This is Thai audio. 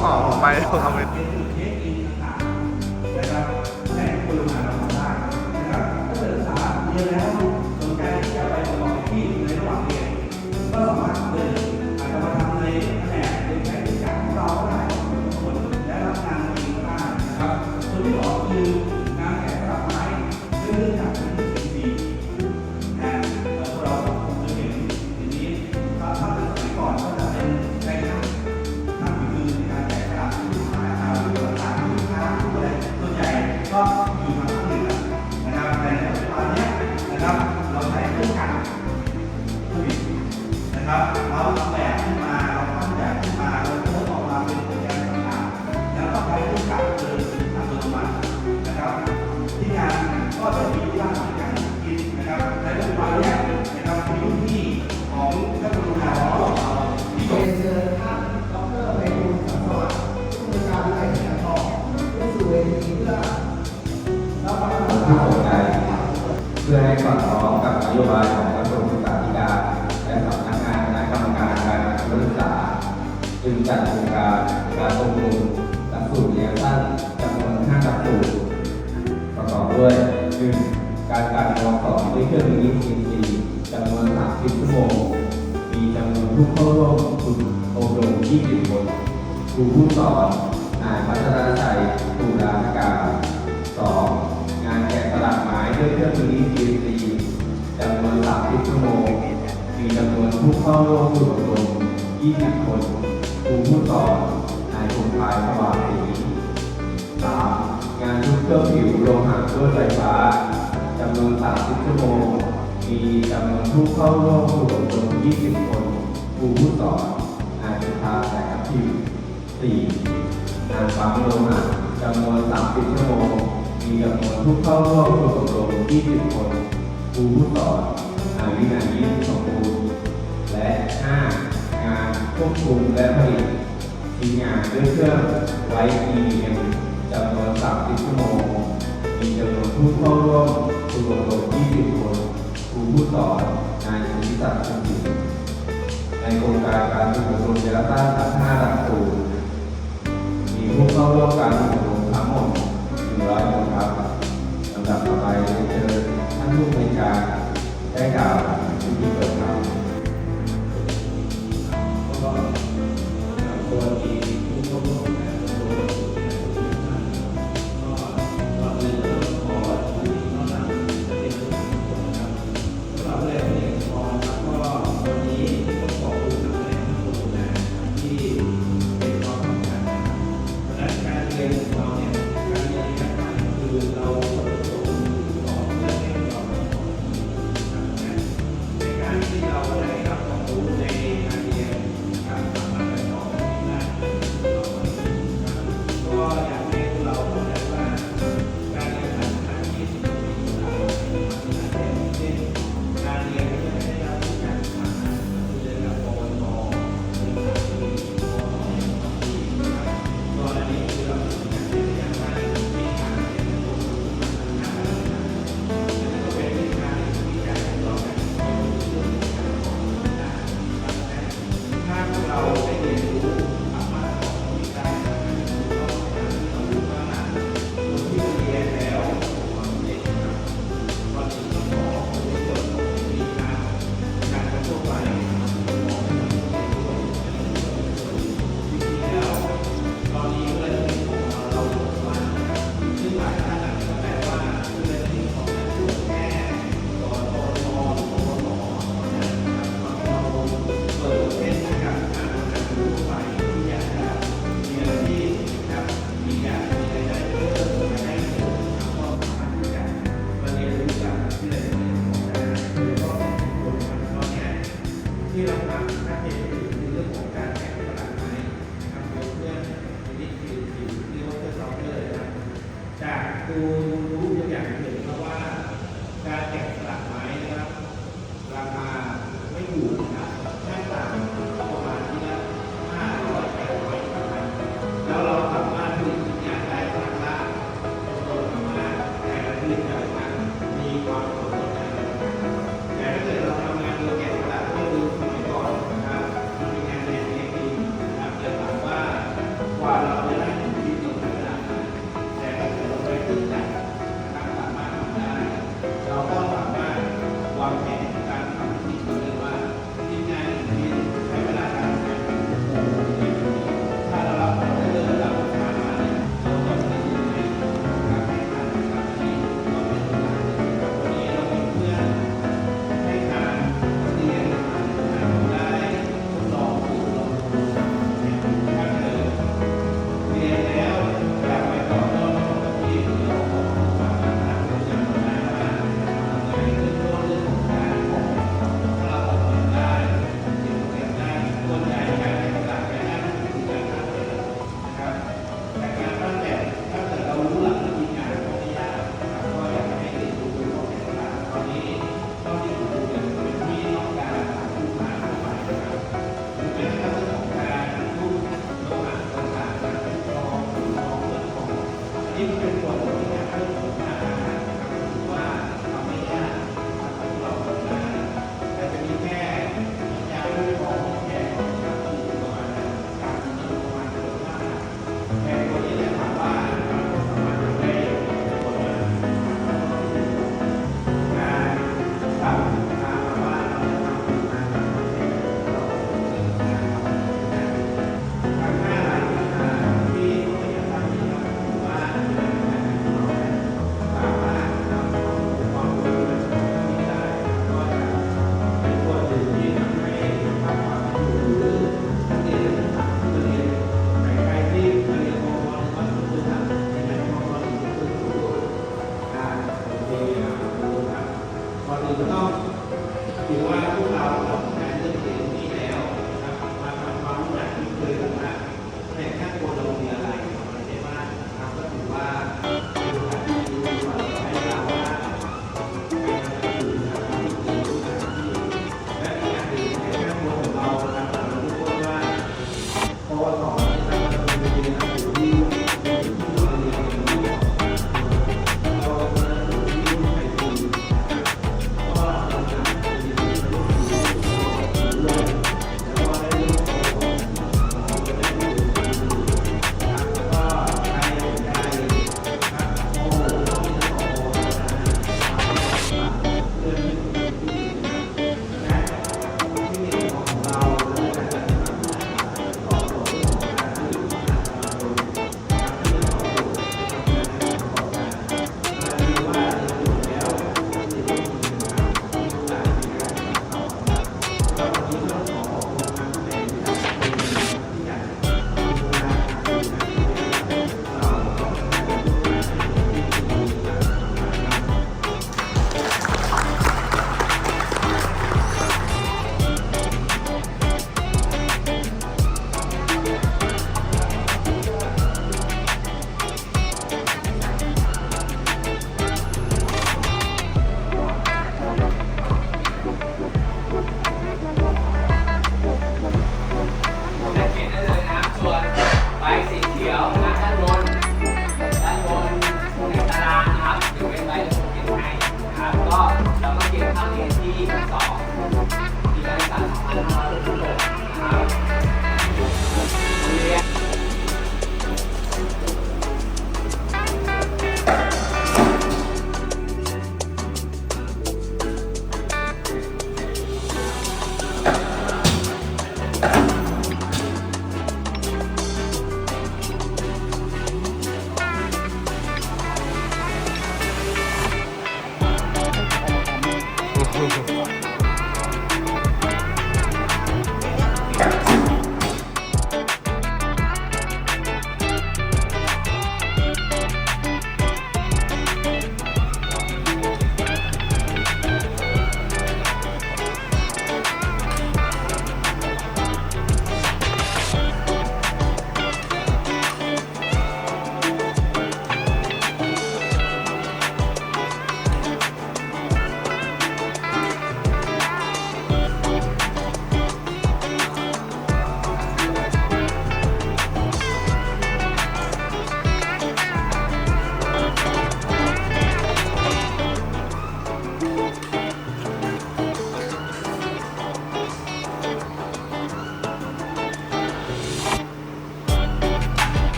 ในเกมก็หอมไปทำเป็น นะครับเราแบบขึ้นมาเราทำแบบขึ้นมาเราเพิ่มออกมาเป็นโปรแกรมต่างๆแล้วก็ใช้เครื่องจักรเดินอัตโนมัตินะครับ ที่งานก็จะมีที่ร้านอาหารกินนะครับในปัจจุบันเนี้นะครับมีรุ่นพี่ของท่านผู้บริหารของเราที่จบเชิญท่านดรไพบูลย์สังวัดิ์ผู้บริการวิทยาลัยทองขึ้สู่เวทีเพื่อรับฟังคำถามสนใจเพื่อให้สอดคล้องกับนโยบาย จึงจัดโครงการการอบรมหลักสูตรเรียนสั้นจำนวน5หลักสูตรประกอบด้วย 1. การการมสอนด้วยเครื่องมือนิสิตจำนวน30ชั่วโมงมีจำนวนผู้เข้าร่วมฝึกอบรม20คนครูผู้สอนนายพัฒนาชัยตุลาธการ 2. งานแกะสลักไม้ด้วยเครื่องมือนี้ CNC จำนวน30ชั่วโมงมีจำนวนผู้เข้าร่วมฝึกอบรม20คน รูผู้สอนนายคงพายสว่างศรี 3. งานทุบเครื่องผิวโลหะด้วยไฟฟ้าจำนวน30ชั่วโมง มีจำนวนผู้เข้าร่วมฝึกอบรม20 คนครูผู้สอนนายสุภาแสงพิมพ์ 4. งานปั๊มโลหะจำนวน30ชั่วโมง มีจำนวนผู้เข้าร่วมฝึกอบรม20 คนครูผู้สอนนายวินัย บคุมและผลิตชิ้นงานด้วยเครื่องไว้ EDM จำนวน30ชั่วโมง มีจำนวนผู้เข้าร่วมฝึกอบรม20 คนครูผู้สอนนายสุนิศักดิ์ชมศรีในโครงการการฝึกอบรมเยลต้าทั้ง5หลักสูตรมีผู้เข้าร่วมการฝึกอบรมทั้งหมด100คนครับลำดับต่อไปเรียนเชิญท่านผู้บริการได้กล่าวพิธีเปิด